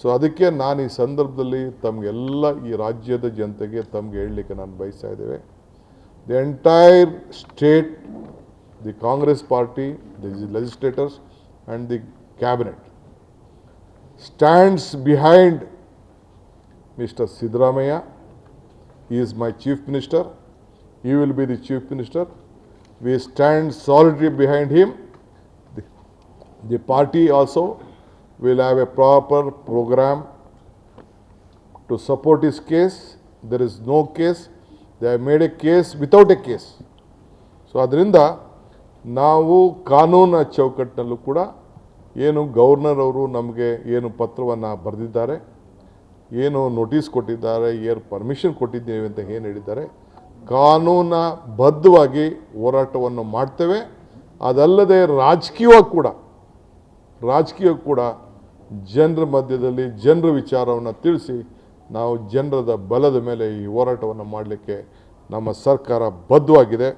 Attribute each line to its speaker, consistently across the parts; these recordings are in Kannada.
Speaker 1: ಸೊ ಅದಕ್ಕೆ ನಾನು ಈ ಸಂದರ್ಭದಲ್ಲಿ ತಮಗೆಲ್ಲ ಈ ರಾಜ್ಯದ ಜನತೆಗೆ ತಮಗೆ ಹೇಳಲಿಕ್ಕೆ ನಾನು ಬಯಸ್ತಾ ಇದ್ದೇವೆ the entire state the Congress party the legislators and the cabinet stands behind mister Siddaramaiah He is my chief minister. He will be the chief minister. We stand solidly behind him. The, the party also will have a proper program to support his case. There is no case. They have made a case without a case. So ಅದರಿಂದ ನಾವು ಕಾನೂನ ಚೌಕಟ್ಟಿನಲ್ಲೂ ಕೂಡ ಏನು ಗವರ್ನರ್ ಅವರು ನಮಗೆ ಏನು ಪತ್ರವನ್ನು ಬರೆದಿದ್ದಾರೆ ಏನು ನೋಟಿಸ್ ಕೊಟ್ಟಿದ್ದಾರೆ ಏನು ಪರ್ಮಿಷನ್ ಕೊಟ್ಟಿದ್ದೇವೆ ಅಂತ ಏನು ಹೇಳಿದ್ದಾರೆ ಕಾನೂನ ಬದ್ಧವಾಗಿ ಹೋರಾಟವನ್ನು ಮಾಡ್ತೇವೆ ಅದಲ್ಲದೆ ರಾಜಕೀಯವಾಗಿ ಕೂಡ ರಾಜಕೀಯ ಕೂಡ ಜನರ ಮಧ್ಯದಲ್ಲಿ ಜನರ ವಿಚಾರವನ್ನು ತಿಳಿಸಿ ನಾವು ಜನರದ ಬಲದ ಮೇಲೆ ಈ ಹೋರಾಟವನ್ನು ಮಾಡಲಿಕ್ಕೆ ನಮ್ಮ ಸರ್ಕಾರ ಬದ್ಧವಾಗಿದೆ.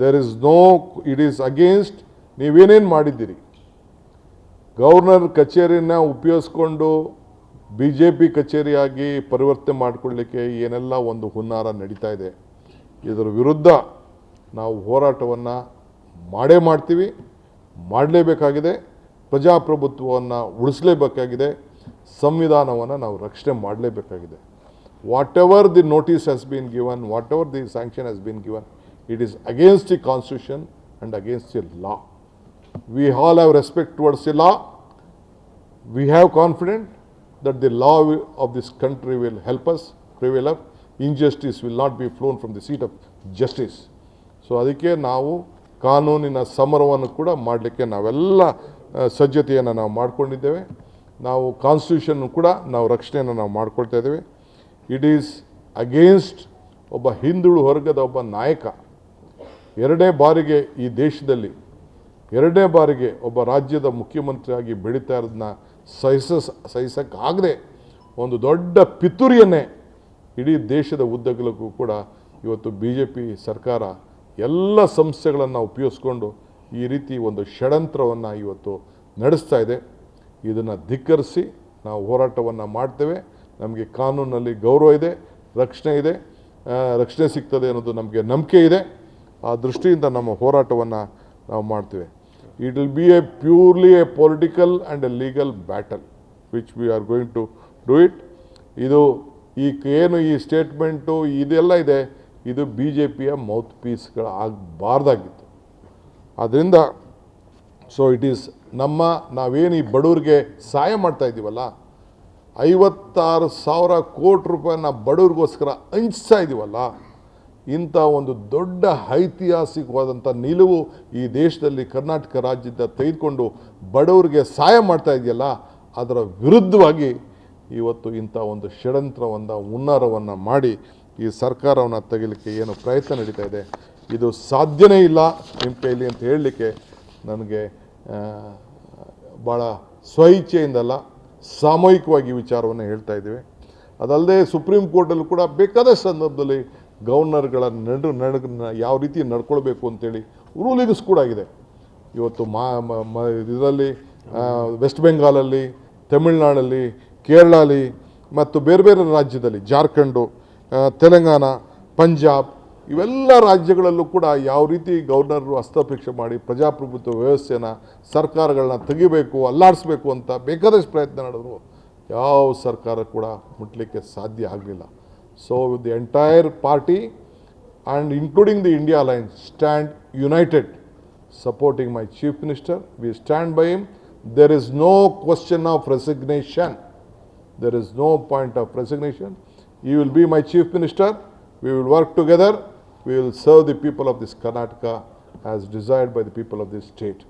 Speaker 1: There is no it is against ನೀವೇನೇನು ಮಾಡಿದ್ದೀರಿ? ಗವರ್ನರ್ ಕಚೇರಿನ ಉಪಯೋಗಿಸ್ಕೊಂಡು ಬಿ ಜೆ ಪಿ ಕಚೇರಿಯಾಗಿ ಪರಿವರ್ತನೆ ಮಾಡಿಕೊಳ್ಳಿಕ್ಕೆ ಏನೆಲ್ಲ ಒಂದು ಹುನ್ನಾರ ನಡೀತಾ ಇದೆ, ಇದರ ವಿರುದ್ಧ ನಾವು ಹೋರಾಟವನ್ನು ಮಾಡೇ ಮಾಡ್ತೀವಿ, ಮಾಡಲೇಬೇಕಾಗಿದೆ. ಪ್ರಜಾಪ್ರಭುತ್ವವನ್ನು ಉಳಿಸಲೇಬೇಕಾಗಿದೆ, ಸಂವಿಧಾನವನ್ನು ನಾವು ರಕ್ಷಣೆ ಮಾಡಲೇಬೇಕಾಗಿದೆ whatever the notice has been given whatever the sanction has been given it is against the constitution and against the law we have respect towards the law. We have confidence that the law will- of this country will help us prevail up. Injustice will not be flown from the seat of justice. So ಅದಕ್ಕೆ ನಾವು ಕಾನೂನಿನ ಸಮರವನ್ನು ಕೂಡ ಮಾಡಲಿಕ್ಕೆ ನಾವೆಲ್ಲ ಸಜ್ಜತೆಯನ್ನು ನಾವು ಮಾಡಿಕೊಂಡಿದ್ದೇವೆ. ನಾವು ಕಾನ್ಸ್ಟಿಟ್ಯೂಷನ್ ಕೂಡ ನಾವು ರಕ್ಷಣೆಯನ್ನು ನಾವು ಮಾಡ್ಕೊಳ್ತಾ ಇದ್ದೇವೆ. ಇಟ್ ಈಸ್ ಅಗೇನ್ಸ್ಟ್ ಒಬ್ಬ ಹಿಂದುಳು ವರ್ಗದ ಒಬ್ಬ ನಾಯಕ. ಎರಡೇ ಬಾರಿಗೆ ಈ ದೇಶದಲ್ಲಿ, ಎರಡೇ ಬಾರಿಗೆ ಒಬ್ಬ ರಾಜ್ಯದ ಮುಖ್ಯಮಂತ್ರಿಯಾಗಿ ಬೆಳೀತಾ ಇರೋದನ್ನ ಸಹಿಸ, ಸಹಿಸೋಕ್ಕಾಗದೆ ಒಂದು ದೊಡ್ಡ ಪಿತೂರಿಯನ್ನೇ ಇಡೀ ದೇಶದ ಉದ್ದಗಲಕ್ಕೂ ಕೂಡ ಇವತ್ತು ಬಿ ಜೆ ಪಿ ಸರ್ಕಾರ ಎಲ್ಲ ಸಂಸ್ಥೆಗಳನ್ನು ಉಪಯೋಗಿಸ್ಕೊಂಡು ಈ ರೀತಿ ಒಂದು ಷಡ್ಯಂತ್ರವನ್ನು ಇವತ್ತು ನಡೆಸ್ತಾ ಇದೆ. ಇದನ್ನು ಧಿಕ್ಕರಿಸಿ ನಾವು ಹೋರಾಟವನ್ನು ಮಾಡ್ತೇವೆ. ನಮಗೆ ಕಾನೂನಲ್ಲಿ ಗೌರವ ಇದೆ, ರಕ್ಷಣೆ ಇದೆ. ರಕ್ಷಣೆ ಸಿಗ್ತದೆ ಅನ್ನೋದು ನಮಗೆ ನಂಬಿಕೆ ಇದೆ. ಆ ದೃಷ್ಟಿಯಿಂದ ನಮ್ಮ ಹೋರಾಟವನ್ನು ನಾವು ಮಾಡ್ತೇವೆ. It will be a purely a political and a legal battle which we are going to do it ಇದು ಈ ಏನು ಈ ಸ್ಟೇಟ್ಮೆಂಟು ಇದೆಲ್ಲ ಇದೆ. ಇದು ಬಿ ಜೆ ಪಿಯ ಮೌತ್ ಪೀಸ್ಗಳು ಆಗಬಾರ್ದಾಗಿತ್ತು ಆದ್ದರಿಂದ ಸೊ ಇಟ್ ಈಸ್ ನಮ್ಮ ನಾವೇನು ಈ ಬಡವ್ರಿಗೆ ಸಹಾಯ ಮಾಡ್ತಾ ಇದ್ದೀವಲ್ಲ, ಐವತ್ತಾರು ಸಾವಿರ ಕೋಟಿ ರೂಪಾಯಿನ ಬಡವ್ರಿಗೋಸ್ಕರ ಹಂಚ್ತಾ ಇದ್ದೀವಲ್ಲ, ಇಂಥ ಒಂದು ದೊಡ್ಡ ಐತಿಹಾಸಿಕವಾದಂಥ ನಿಲುವು ಈ ದೇಶದಲ್ಲಿ ಕರ್ನಾಟಕ ರಾಜ್ಯದ ತೆಗೆದುಕೊಂಡು ಬಡವ್ರಿಗೆ ಸಹಾಯ ಮಾಡ್ತಾ ಇದೆಯಲ್ಲ, ಅದರ ವಿರುದ್ಧವಾಗಿ ಇವತ್ತು ಇಂಥ ಒಂದು ಷಡ್ಯಂತ್ರವನ್ನು, ಹುನ್ನಾರವನ್ನು ಮಾಡಿ ಈ ಸರ್ಕಾರವನ್ನು ತೆಗಿಲಿಕ್ಕೆ ಏನು ಪ್ರಯತ್ನ ನಡೀತಾ ಇದೆ. ಇದು ಸಾಧ್ಯನೇ ಇಲ್ಲ ನಿಮ್ಮ ಕೈಲಿ ಅಂತ ಹೇಳಲಿಕ್ಕೆ ನನಗೆ ಭಾಳ ಸ್ವಇಚ್ಛೆಯಿಂದಲ್ಲ ಸಾಮೂಹಿಕವಾಗಿ ವಿಚಾರವನ್ನು ಹೇಳ್ತಾ ಇದ್ದೀವಿ. ಅದಲ್ಲದೆ ಸುಪ್ರೀಂ ಕೋರ್ಟಲ್ಲೂ ಕೂಡ ಬೇಕಾದ ಸಂದರ್ಭದಲ್ಲಿ ಗವರ್ನರ್ಗಳ ನಡು ನಡ ಯಾವ ರೀತಿ ನಡ್ಕೊಳ್ಬೇಕು ಅಂತೇಳಿ ರೂಲಿಂಗ್ಸ್ ಕೂಡ ಆಗಿದೆ ಇವತ್ತು ಮಾ ಇದರಲ್ಲಿ ವೆಸ್ಟ್ ಬೆಂಗಾಲಲ್ಲಿ, ತಮಿಳ್ನಾಡಲ್ಲಿ, ಕೇರಳಲ್ಲಿ ಮತ್ತು ಬೇರೆ ಬೇರೆ ರಾಜ್ಯದಲ್ಲಿ, ಜಾರ್ಖಂಡು ತೆಲಂಗಾಣ, ಪಂಜಾಬ್ ಇವೆಲ್ಲ ರಾಜ್ಯಗಳಲ್ಲೂ ಕೂಡ ಯಾವ ರೀತಿ ಗವರ್ನರು ಹಸ್ತಾಪೇಕ್ಷೆ ಮಾಡಿ ಪ್ರಜಾಪ್ರಭುತ್ವ ವ್ಯವಸ್ಥೆನ ಸರ್ಕಾರಗಳನ್ನ ತೆಗಿಬೇಕು, ಅಲ್ಲಾಡಿಸ್ಬೇಕು ಅಂತ ಬೇಕಾದಷ್ಟು ಪ್ರಯತ್ನ ನಡೆದ್ರು, ಯಾವ ಸರ್ಕಾರ ಕೂಡ ಮುಟ್ಲಿಕ್ಕೆ ಸಾಧ್ಯ ಆಗಲಿಲ್ಲ. So with the entire party and including the India alliance stand united supporting my chief minister we stand by him there is no question of resignation there is no point of resignation you will be my chief minister we will work together We will serve the people of this Karnataka as desired by the people of this state.